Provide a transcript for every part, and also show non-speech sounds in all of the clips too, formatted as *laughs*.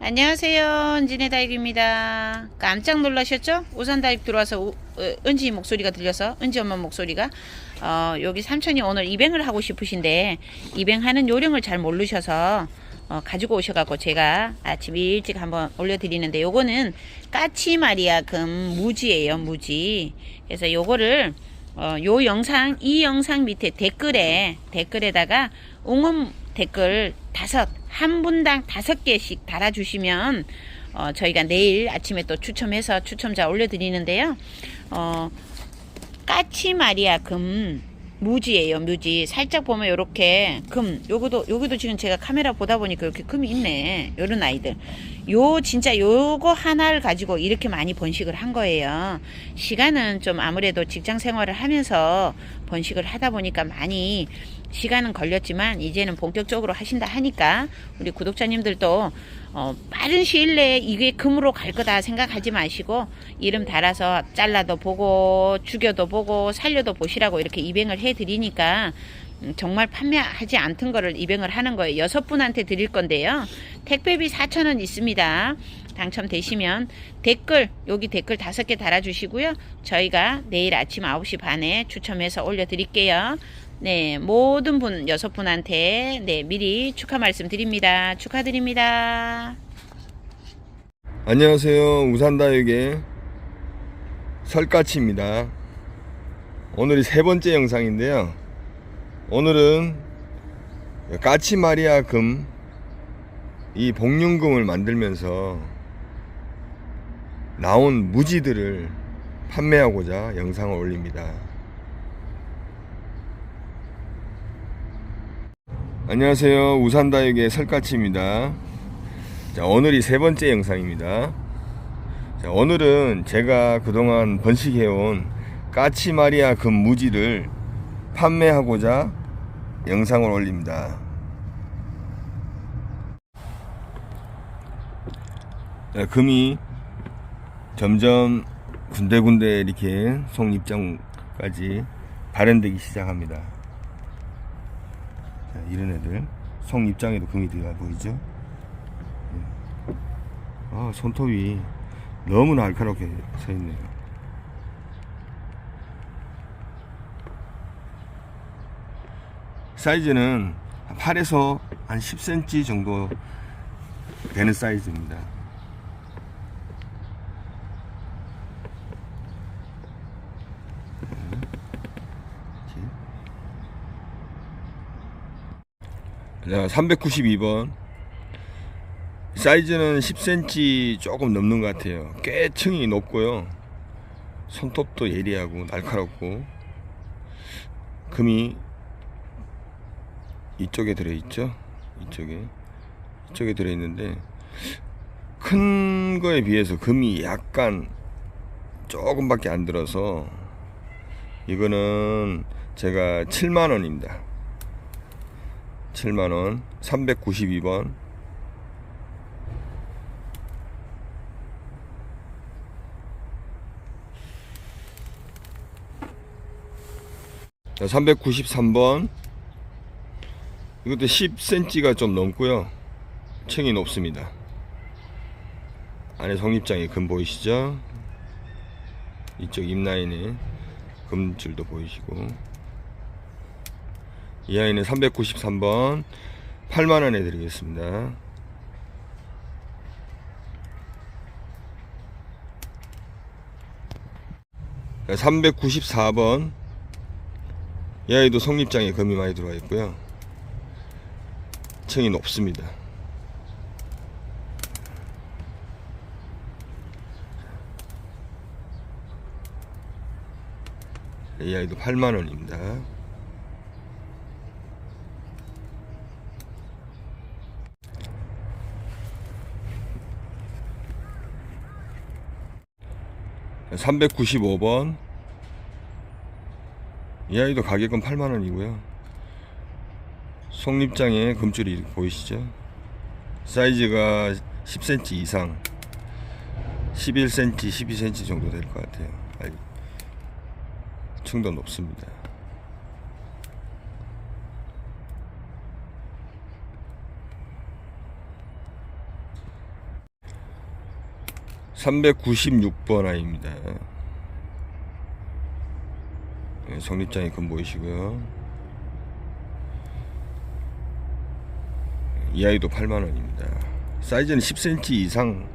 안녕하세요. 은진의 다육입니다. 깜짝 놀라셨죠? 우산 다육 들어와서 우- 어, 은지 목소리가 들려서 은지 엄마 목소리가 어, 여기 삼촌이 오늘 입행을 하고 싶으신데 입행하는 요령을 잘 모르셔서 어, 가지고 오셔갖고 제가 아침 일찍 한번 올려드리는데 요거는 까치마리아 금 무지예요 무지 그래서 요거를 어, 요 영상 이 영상 밑에 댓글에 댓글에다가 응원 댓글 다섯 한 분당 다섯 개씩 달아주시면 어, 저희가 내일 아침에 또 추첨해서 추첨자 올려드리는데요. 어, 까치마리아 금 무지예요, 무지. 살짝 보면 요렇게 금, 요거도, 요거도 지금 제가 카메라 보다 보니까 이렇게 금이 있네. 요런 아이들. 요, 진짜 요거 하나를 가지고 이렇게 많이 번식을 한 거예요. 시간은 좀 아무래도 직장 생활을 하면서 번식을 하다 보니까 많이 시간은 걸렸지만 이제는 본격적으로 하신다 하니까 우리 구독자님들도 어, 빠른 시일 내에 이게 금으로 갈 거다 생각하지 마시고 이름 달아서 잘라도 보고 죽여도 보고 살려도 보시라고 이렇게 입행을 해 드리니까 음, 정말 판매하지 않던 거를 입행을 하는 거예요. 여섯 분한테 드릴 건데요. 택배비 4,000원 있습니다. 당첨되시면 댓글 여기 댓글 다섯 개 달아주시고요. 저희가 내일 아침 9시 반에 추첨해서 올려드릴게요. 네, 모든 분 여섯 분한테 네 미리 축하 말씀 드립니다. 축하드립니다. 안녕하세요. 우산다육의 설까치입니다. 오늘이 세 번째 영상인데요. 오늘은 까치마리아 금, 이 복륜금을 만들면서 나온 무지들을 판매하고자 영상을 올립니다. 안녕하세요. 우산다육의 설까치입니다. 자, 오늘이 세 번째 영상입니다. 자, 오늘은 제가 그동안 번식해온 까치마리아 금 무지를 판매하고자 영상을 올립니다. 자, 금이 점점 군데군데 이렇게 속입장까지 발현되기 시작합니다. 자, 이런 애들 속입장에도 금이 들어가 보이죠? 아, 손톱이 너무 날카롭게 서 있네요. 사이즈는 8에서 한 10cm 정도 되는 사이즈입니다. 자, 392번. 사이즈는 10cm 조금 넘는 것 같아요. 꽤 층이 높고요. 손톱도 예리하고 날카롭고 금이 이쪽에 들어있죠. 이쪽에 이쪽에 들어있는데 큰 거에 비해서 금이 약간 조금밖에 안 들어서 이거는 제가 7만 원입니다. 7만 원, 392번. 자, 393번. 이것도 10cm가 좀 넘고요. 층이 높습니다. 안에 성립장에 금 보이시죠? 이쪽 입라인에 금줄도 보이시고. 이 아이는 393번 8만원에 드리겠습니다. 자, 394번 이 아이도 성립장에 금이 많이 들어와 있고요. 층이 높습니다. 이 아이도 8만원입니다. 자, 395번 이 아이도 가격은 8만원이고요 속립장에 금줄이 보이시죠 사이즈가 10cm 이상 11cm 12cm 정도 될 것 같아요 층도 높습니다 396번 아이입니다. 네, 성립장이 금 보이시고요. 이 아이도 8만원입니다. 사이즈는 10cm 이상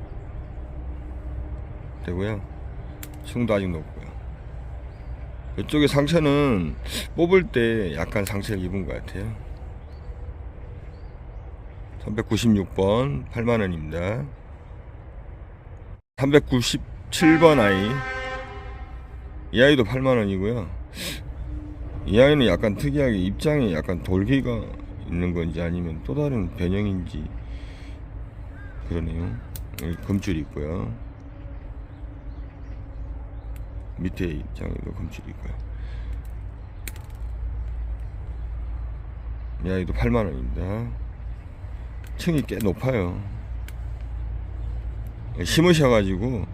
되고요. 층도 아직 높고요. 이쪽에 상처는 뽑을 때 약간 상처를 입은 것 같아요. 396번 8만원입니다. 397번 아이. 이 아이도 8만원이고요. 이 아이는 약간 특이하게 입장에 약간 돌기가 있는 건지 아니면 또 다른 변형인지 그러네요. 여기 금줄이 있고요. 밑에 입장에도 금줄이 있고요. 이 아이도 8만원입니다. 층이 꽤 높아요. 심으셔가지고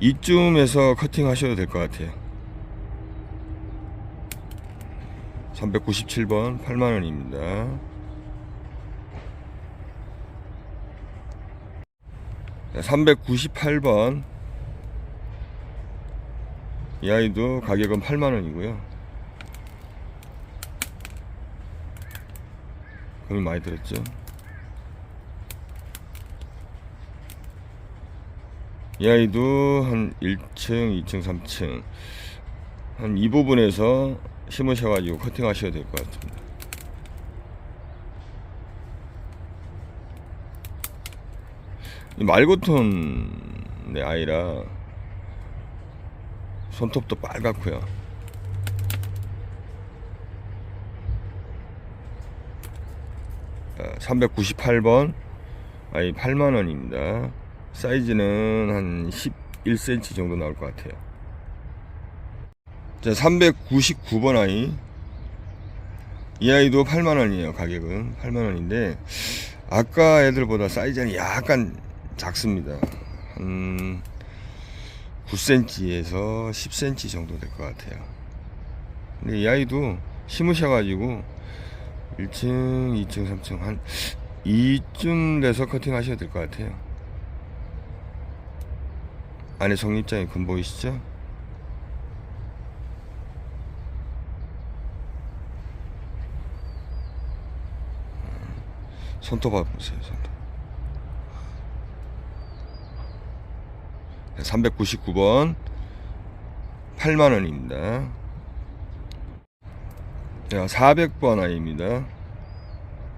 이쯤에서 커팅 하셔도 될 것 같아요. 397번 8만원입니다. 398번 이 아이도 가격은 8만원이고요. 금이 많이 들었죠? 이 아이도 한 1층, 2층, 3층 한 이 부분에서 심으셔가지고 커팅 하셔야 될 것 같습니다. 말고톤 네 아이라 손톱도 빨갛고요. 아, 398번 아이 8만원입니다. 사이즈는 한 11cm 정도 나올 것 같아요. 자, 399번 아이. 이 아이도 8만원이에요, 가격은. 8만원인데, 아까 애들보다 사이즈는 약간 작습니다. 한 9cm에서 10cm 정도 될 것 같아요. 근데 이 아이도 심으셔가지고, 1층, 2층, 3층, 한 이쯤 돼서 커팅 하셔야 될 것 같아요. 안에 성립장이 금 보이시죠? 손톱 봐보세요, 손톱. 399번 8만원입니다. 400번 아이입니다.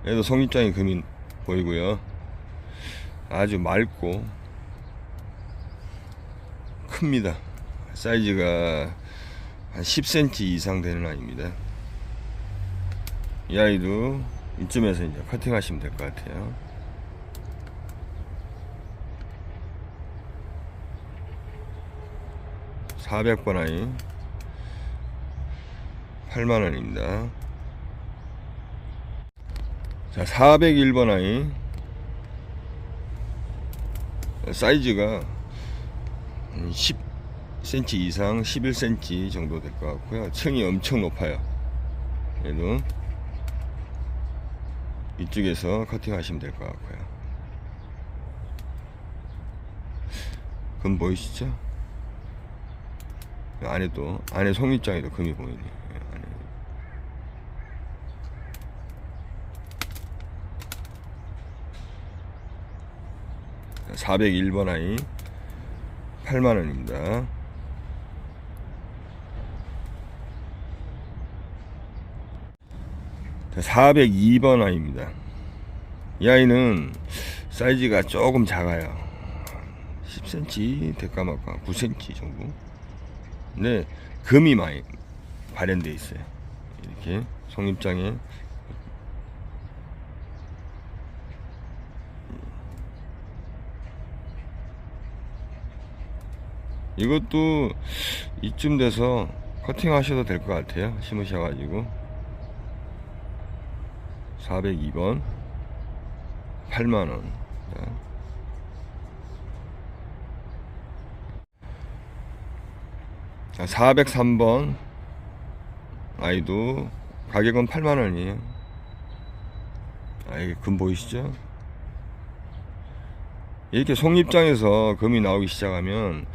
얘도 성립장이 금이 보이고요. 아주 맑고 큽니다. 사이즈가 한 10cm 이상 되는 아이입니다. 이 아이도 이쯤에서 이제 커팅 하시면 될 것 같아요. (400번) 아이. (8만원입니다) 자 (401번) 아이. 사이즈가 10cm 이상 11cm 정도 될 것 같고요. 층이 엄청 높아요. 얘도 이쪽에서 커팅 하시면 될 것 같고요. 금 보이시죠? 안에도 안에 송잎장에도 금이 보이네 예, 안에. 401번 아이 8만 원입니다. 자, 402번 아이입니다. 이 아이는 사이즈가 조금 작아요. 10cm 될까 말까 9cm 정도. 근데 금이 많이 발현되어 있어요. 이렇게 송입장에 이것도 이쯤 돼서 커팅 하셔도 될 것 같아요. 심으셔가지고. 402번. 8만원. 403번. 아이도 가격은 8만원이에요. 아, 이게 금 보이시죠? 이렇게 속립장에서 금이 나오기 시작하면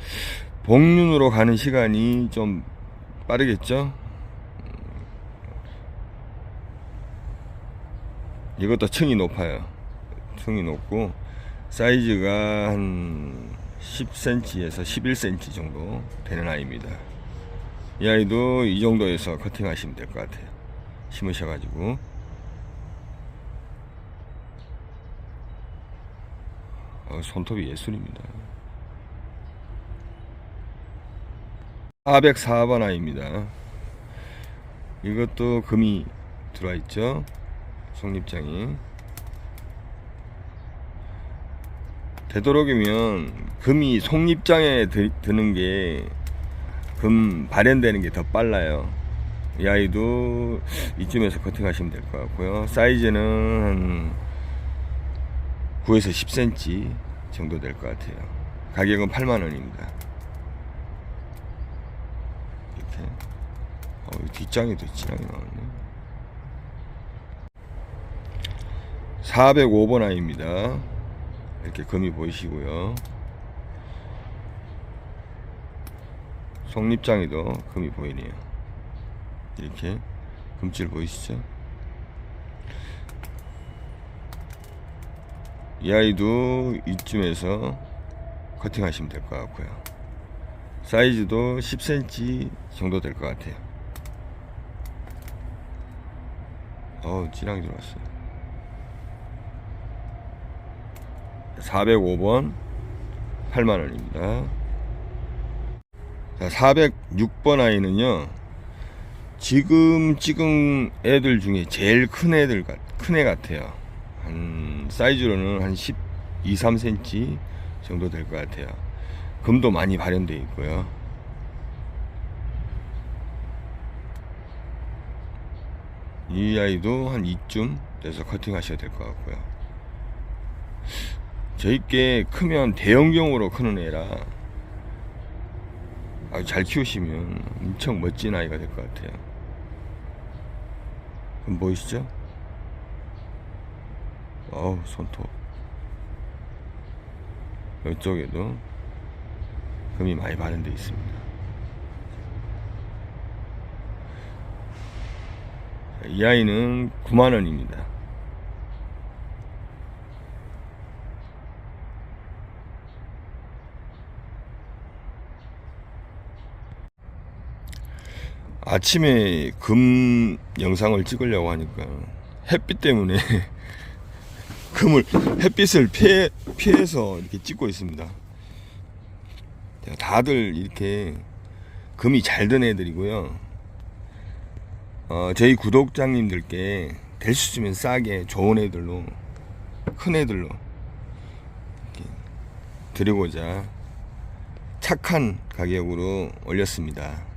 복륜으로 가는 시간이 좀 빠르겠죠? 이것도 층이 높아요. 층이 높고 사이즈가 한 10cm에서 11cm 정도 되는 아이입니다. 이 아이도 이 정도에서 커팅하시면 될 것 같아요. 심으셔가지고 어, 손톱이 예술입니다. 404번 아이입니다. 이것도 금이 들어와 있죠. 속립장이. 되도록이면 금이 속립장에 드, 드는 게 금 발현되는 게 더 빨라요. 이 아이도 이쯤에서 커팅하시면 될 것 같고요. 사이즈는 한 9에서 10cm 정도 될 것 같아요. 가격은 8만원입니다. 이렇게. 어, 뒷장이 더 진하게 나왔네. 405번 아이입니다. 이렇게 금이 보이시고요. 속립장에도 금이 보이네요. 이렇게 금줄 보이시죠? 이 아이도 이쯤에서 커팅 하시면 될 것 같고요. 사이즈도 10cm 정도 될 것 같아요. 어우, 진하게 들어왔어요. 405번 8만원입니다. 자, 406번 아이는요, 지금 찍은 애들 중에 제일 큰 애들, 같- 큰애 같아요. 한, 사이즈로는 한 12, 3cm 정도 될 것 같아요. 금도 많이 발현되어 있고요. 이 아이도 한 이쯤 돼서 커팅 하셔야 될 것 같고요. 저희께 크면 대형경으로 크는 애라 아주 잘 키우시면 엄청 멋진 아이가 될 것 같아요. 그럼 보이시죠? 어우, 손톱. 이쪽에도 금이 많이 발현되어 있습니다. 이 아이는 9만원입니다. 아침에 금 영상을 찍으려고 하니까 햇빛 때문에 *laughs* 금을 햇빛을 피해 피해서 이렇게 찍고 있습니다. 다들 이렇게 금이 잘 든 애들이고요. 어, 저희 구독자님들께 될 수 있으면 싸게 좋은 애들로 큰 애들로 드리고자 착한 가격으로 올렸습니다.